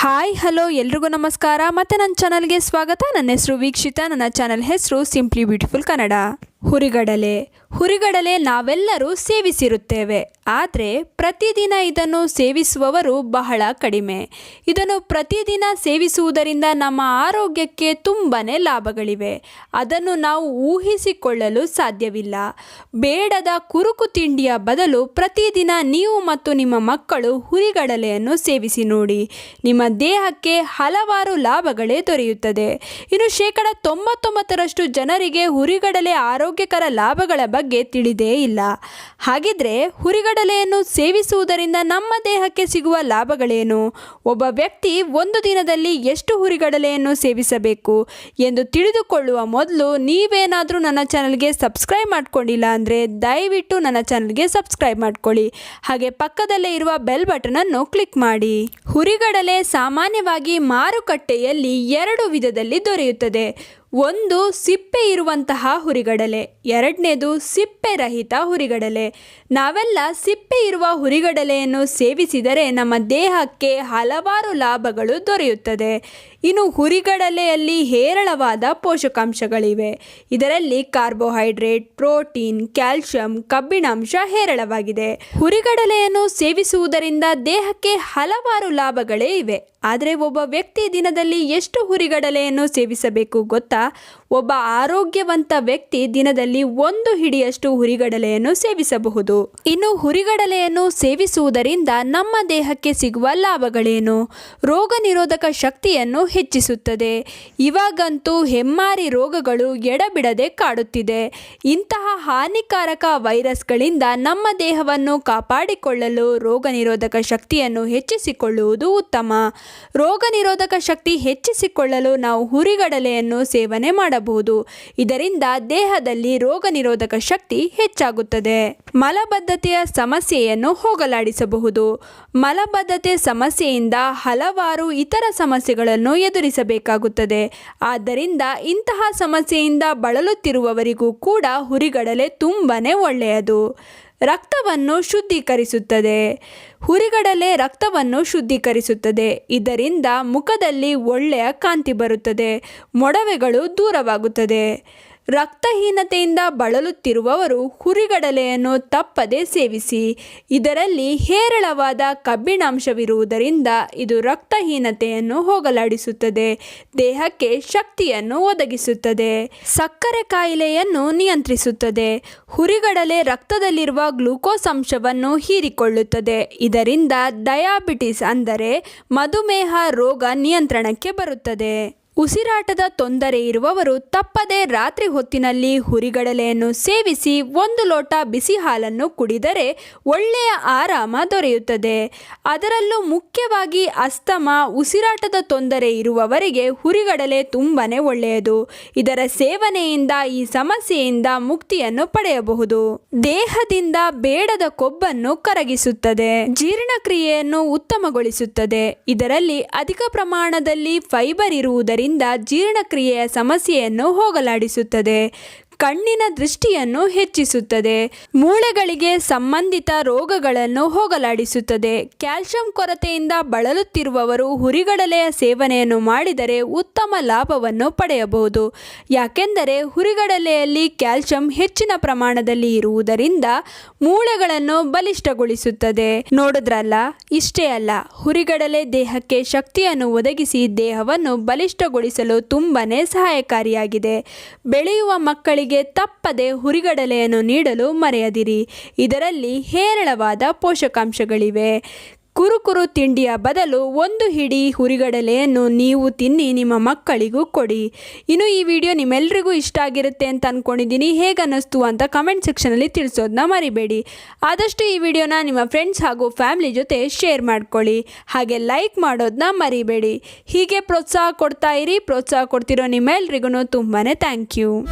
Hi, hello, ಎಲ್ರಿಗೂ ನಮಸ್ಕಾರ. ಮತ್ತು ನನ್ನ ಚಾನಲ್ಗೆ ಸ್ವಾಗತ. ನನ್ನ ಹೆಸರು ವೀಕ್ಷಿತ. ನನ್ನ ಚಾನಲ್ ಹೆಸರು ಸಿಂಪ್ಲಿ ಬ್ಯೂಟಿಫುಲ್ ಕನ್ನಡ ಹುರಿಗಡಲೆ. ಹುರಿಗಡಲೆ ನಾವೆಲ್ಲರೂ ಸೇವಿಸಿರುತ್ತೇವೆ. ಆದರೆ ಪ್ರತಿದಿನ ಇದನ್ನು ಸೇವಿಸುವವರು ಬಹಳ ಕಡಿಮೆ. ಇದನ್ನು ಪ್ರತಿದಿನ ಸೇವಿಸುವುದರಿಂದ ನಮ್ಮ ಆರೋಗ್ಯಕ್ಕೆ ತುಂಬಾ ಲಾಭಗಳಿವೆ. ಅದನ್ನು ನಾವು ಊಹಿಸಿಕೊಳ್ಳಲು ಸಾಧ್ಯವಿಲ್ಲ. ಬೇಡದ ಕುರುಕು ತಿಂಡಿಯ ಬದಲು ಪ್ರತಿದಿನ ನೀವು ಮತ್ತು ನಿಮ್ಮ ಮಕ್ಕಳು ಹುರಿಗಡಲೆಯನ್ನು ಸೇವಿಸಿ ನೋಡಿ. ನಿಮ್ಮ ದೇಹಕ್ಕೆ ಹಲವಾರು ಲಾಭಗಳೇ ದೊರೆಯುತ್ತದೆ. ಇನ್ನು ಶೇಕಡ ತೊಂಬತ್ತೊಂಬತ್ತರಷ್ಟು ಜನರಿಗೆ ಹುರಿಗಡಲೆ ಆರೋಗ್ಯಕರ ಲಾಭಗಳ ತಿಳಿದೇ ಇಲ್ಲ. ಹಾಗಿದ್ರೆ ಹುರಿಗಡಲೆಯನ್ನು ಸೇವಿಸುವುದರಿಂದ ನಮ್ಮ ದೇಹಕ್ಕೆ ಸಿಗುವ ಲಾಭಗಳೇನು? ಒಬ್ಬ ವ್ಯಕ್ತಿ ಒಂದು ದಿನದಲ್ಲಿ ಎಷ್ಟು ಹುರಿಗಡಲೆಯನ್ನು ಸೇವಿಸಬೇಕು ಎಂದು ತಿಳಿದುಕೊಳ್ಳುವ ಮೊದಲು ನೀವೇನಾದರೂ ನನ್ನ ಚಾನಲ್ಗೆ ಸಬ್ಸ್ಕ್ರೈಬ್ ಮಾಡ್ಕೊಂಡಿಲ್ಲ ಅಂದರೆ ದಯವಿಟ್ಟು ನನ್ನ ಚಾನಲ್ಗೆ ಸಬ್ಸ್ಕ್ರೈಬ್ ಮಾಡ್ಕೊಳ್ಳಿ. ಹಾಗೆ ಪಕ್ಕದಲ್ಲೇ ಇರುವ ಬೆಲ್ ಬಟನನ್ನು ಕ್ಲಿಕ್ ಮಾಡಿ. ಹುರಿಗಡಲೆ ಸಾಮಾನ್ಯವಾಗಿ ಮಾರುಕಟ್ಟೆಯಲ್ಲಿ ಎರಡು ವಿಧದಲ್ಲಿ ದೊರೆಯುತ್ತದೆ. ಒಂದು ಸಿಪ್ಪೆ ಇರುವಂತಹ ಹುರಿಗಡಲೆ, ಎರಡನೇದು ಸಿಪ್ಪೆ ರಹಿತ ಹುರಿಗಡಲೆ. ನಾವೆಲ್ಲ ಸಿಪ್ಪೆ ಇರುವ ಹುರಿಗಡಲೆಯನ್ನು ಸೇವಿಸಿದರೆ ನಮ್ಮ ದೇಹಕ್ಕೆ ಹಲವಾರು ಲಾಭಗಳು ದೊರೆಯುತ್ತದೆ. ಇನ್ನು ಹುರಿಗಡಲೆಯಲ್ಲಿ ಹೇರಳವಾದ ಪೋಷಕಾಂಶಗಳಿವೆ. ಇದರಲ್ಲಿ ಕಾರ್ಬೋಹೈಡ್ರೇಟ್, ಪ್ರೋಟೀನ್, ಕ್ಯಾಲ್ಶಿಯಂ, ಕಬ್ಬಿಣಾಂಶ ಹೇರಳವಾಗಿದೆ. ಹುರಿಗಡಲೆಯನ್ನು ಸೇವಿಸುವುದರಿಂದ ದೇಹಕ್ಕೆ ಹಲವಾರು ಲಾಭಗಳೇ ಇವೆ. ಆದರೆ ಒಬ್ಬ ವ್ಯಕ್ತಿ ದಿನದಲ್ಲಿ ಎಷ್ಟು ಹುರಿಗಡಲೆಯನ್ನು ಸೇವಿಸಬೇಕು ಗೊತ್ತಾ? ಒಬ್ಬ ಆರೋಗ್ಯವಂತ ವ್ಯಕ್ತಿ ದಿನದಲ್ಲಿ ಒಂದು ಹಿಡಿಯಷ್ಟು ಹುರಿಗಡಲೆಯನ್ನು ಸೇವಿಸಬಹುದು. ಇನ್ನು ಹುರಿಗಡಲೆಯನ್ನು ಸೇವಿಸುವುದರಿಂದ ನಮ್ಮ ದೇಹಕ್ಕೆ ಸಿಗುವ ಲಾಭಗಳೇನು? ರೋಗ ನಿರೋಧಕ ಶಕ್ತಿಯನ್ನು ಹೆಚ್ಚಿಸುತ್ತದೆ. ಇವಾಗಂತೂ ಹೆಮ್ಮಾರಿ ರೋಗಗಳು ಎಡಬಿಡದೆ ಕಾಡುತ್ತಿದೆ. ಇಂತಹ ಹಾನಿಕಾರಕ ವೈರಸ್ಗಳಿಂದ ನಮ್ಮ ದೇಹವನ್ನು ಕಾಪಾಡಿಕೊಳ್ಳಲು ರೋಗ ನಿರೋಧಕ ಶಕ್ತಿಯನ್ನು ಹೆಚ್ಚಿಸಿಕೊಳ್ಳುವುದು ಉತ್ತಮ. ರೋಗ ನಿರೋಧಕ ಶಕ್ತಿ ಹೆಚ್ಚಿಸಿಕೊಳ್ಳಲು ನಾವು ಹುರಿಗಡಲೆಯನ್ನು ಸೇವನೆ ಮಾಡಬಹುದು. ಇದರಿಂದ ದೇಹದಲ್ಲಿ ರೋಗ ನಿರೋಧಕ ಶಕ್ತಿ ಹೆಚ್ಚಾಗುತ್ತದೆ. ಮಲಬದ್ಧತೆಯ ಸಮಸ್ಯೆಯನ್ನು ಹೋಗಲಾಡಿಸಬಹುದು. ಮಲಬದ್ಧತೆ ಸಮಸ್ಯೆಯಿಂದ ಹಲವಾರು ಇತರ ಸಮಸ್ಯೆಗಳನ್ನು ಎದುರಿಸಬೇಕಾಗುತ್ತದೆ. ಆದ್ದರಿಂದ ಇಂತಹ ಸಮಸ್ಯೆಯಿಂದ ಬಳಲುತ್ತಿರುವವರಿಗೂ ಕೂಡ ಹುರಿಗಡಲೆ ತುಂಬನೇ ಒಳ್ಳೆಯದು. ರಕ್ತವನ್ನು ಶುದ್ಧೀಕರಿಸುತ್ತದೆ. ಹುರಿಗಡಲೆ ರಕ್ತವನ್ನು ಶುದ್ಧೀಕರಿಸುತ್ತದೆ. ಇದರಿಂದ ಮುಖದಲ್ಲಿ ಒಳ್ಳೆಯ ಕಾಂತಿ ಬರುತ್ತದೆ. ಮೊಡವೆಗಳು ದೂರವಾಗುತ್ತದೆ. ರಕ್ತಹೀನತೆಯಿಂದ ಬಳಲುತ್ತಿರುವವರು ಹುರಿಗಡಲೆಯನ್ನು ತಪ್ಪದೆ ಸೇವಿಸಿ, ಇದರಲ್ಲಿ ಹೇರಳವಾದ ಕಬ್ಬಿಣಾಂಶವಿರುವುದರಿಂದ ಇದು ರಕ್ತಹೀನತೆಯನ್ನು ಹೋಗಲಾಡಿಸುತ್ತದೆ, ದೇಹಕ್ಕೆ ಶಕ್ತಿಯನ್ನು ಒದಗಿಸುತ್ತದೆ. ಸಕ್ಕರೆ ಕಾಯಿಲೆಯನ್ನು ನಿಯಂತ್ರಿಸುತ್ತದೆ, ಹುರಿಗಡಲೆ ರಕ್ತದಲ್ಲಿರುವ ಗ್ಲೂಕೋಸ್ ಅಂಶವನ್ನು ಹೀರಿಕೊಳ್ಳುತ್ತದೆ, ಇದರಿಂದ ಡಯಾಬಿಟಿಸ್ ಅಂದರೆ ಮಧುಮೇಹ ರೋಗ ನಿಯಂತ್ರಣಕ್ಕೆ ಬರುತ್ತದೆ. ಉಸಿರಾಟದ ತೊಂದರೆ ಇರುವವರು ತಪ್ಪದೆ ರಾತ್ರಿ ಹೊತ್ತಿನಲ್ಲಿ ಹುರಿಗಡಲೆಯನ್ನು ಸೇವಿಸಿ ಒಂದು ಲೋಟ ಬಿಸಿ ಹಾಲನ್ನು ಕುಡಿದರೆ ಒಳ್ಳೆಯ ಆರಾಮ ದೊರೆಯುತ್ತದೆ. ಅದರಲ್ಲೂ ಮುಖ್ಯವಾಗಿ ಅಸ್ತಮ, ಉಸಿರಾಟದ ತೊಂದರೆ ಇರುವವರಿಗೆ ಹುರಿಗಡಲೆ ತುಂಬನೇ ಒಳ್ಳೆಯದು. ಇದರ ಸೇವನೆಯಿಂದ ಈ ಸಮಸ್ಯೆಯಿಂದ ಮುಕ್ತಿಯನ್ನು ಪಡೆಯಬಹುದು. ದೇಹದಿಂದ ಬೇಡದ ಕೊಬ್ಬನ್ನು ಕರಗಿಸುತ್ತದೆ. ಜೀರ್ಣಕ್ರಿಯೆಯನ್ನು ಉತ್ತಮಗೊಳಿಸುತ್ತದೆ. ಇದರಲ್ಲಿ ಅಧಿಕ ಪ್ರಮಾಣದಲ್ಲಿ ಫೈಬರ್ ಇರುವುದರಿಂದ ಜೀರ್ಣಕ್ರಿಯೆಯ ಸಮಸ್ಯೆಯನ್ನು ಹೋಗಲಾಡಿಸುತ್ತದೆ. ಕಣ್ಣಿನ ದೃಷ್ಟಿಯನ್ನು ಹೆಚ್ಚಿಸುತ್ತದೆ. ಮೂಳೆಗಳಿಗೆ ಸಂಬಂಧಿತ ರೋಗಗಳನ್ನು ಹೋಗಲಾಡಿಸುತ್ತದೆ. ಕ್ಯಾಲ್ಸಿಯಂ ಕೊರತೆಯಿಂದ ಬಳಲುತ್ತಿರುವವರು ಹುರಿಗಡಲೆಯ ಸೇವನೆಯನ್ನು ಮಾಡಿದರೆ ಉತ್ತಮ ಲಾಭವನ್ನು ಪಡೆಯಬಹುದು. ಯಾಕೆಂದರೆ ಹುರಿಗಡಲೆಯಲ್ಲಿ ಕ್ಯಾಲ್ಸಿಯಂ ಹೆಚ್ಚಿನ ಪ್ರಮಾಣದಲ್ಲಿ ಇರುವುದರಿಂದ ಮೂಳೆಗಳನ್ನು ಬಲಿಷ್ಠಗೊಳಿಸುತ್ತದೆ. ನೋಡಿದ್ರಲ್ಲ, ಇಷ್ಟೇ ಅಲ್ಲ, ಹುರಿಗಡಲೆ ದೇಹಕ್ಕೆ ಶಕ್ತಿಯನ್ನು ಒದಗಿಸಿ ದೇಹವನ್ನು ಬಲಿಷ್ಠಗೊಳಿಸಲು ತುಂಬನೇ ಸಹಾಯಕಾರಿಯಾಗಿದೆ. ಬೆಳೆಯುವ ಮಕ್ಕಳಿಗೆ ತಪ್ಪದೆ ಹುರಿಗಡಲೆಯನ್ನು ನೀಡಲು ಮರೆಯದಿರಿ. ಇದರಲ್ಲಿ ಹೇರಳವಾದ ಪೋಷಕಾಂಶಗಳಿವೆ. ಕುರುಕುರು ತಿಂಡಿಯ ಬದಲು ಒಂದು ಹಿಡಿ ಹುರಿಗಡಲೆಯನ್ನು ನೀವು ತಿನ್ನಿ ನಿಮ್ಮ ಮಕ್ಕಳಿಗೂ ಕೊಡಿ. ಇನ್ನು ಈ ವಿಡಿಯೋ ನಿಮ್ಮೆಲ್ಲರಿಗೂ ಇಷ್ಟ ಆಗಿರುತ್ತೆ ಅಂತ ಅಂದ್ಕೊಂಡಿದ್ದೀನಿ ಹೇಗೆ ಅನ್ನಿಸ್ತು ಅಂತ ಕಮೆಂಟ್ ಸೆಕ್ಷನಲ್ಲಿ ತಿಳಿಸೋದನ್ನ ಮರಿಬೇಡಿ. ಆದಷ್ಟು ಈ ವಿಡಿಯೋನ ನಿಮ್ಮ ಫ್ರೆಂಡ್ಸ್ ಹಾಗೂ ಫ್ಯಾಮಿಲಿ ಜೊತೆ ಶೇರ್ ಮಾಡ್ಕೊಳ್ಳಿ. ಹಾಗೆ ಲೈಕ್ ಮಾಡೋದನ್ನ ಮರಿಬೇಡಿ. ಹೀಗೆ ಪ್ರೋತ್ಸಾಹ ಕೊಡ್ತಾ ಇರಿ. ಪ್ರೋತ್ಸಾಹ ಕೊಡ್ತಿರೋ ನಿಮ್ಮೆಲ್ರಿಗೂ ತುಂಬಾ ಥ್ಯಾಂಕ್ ಯು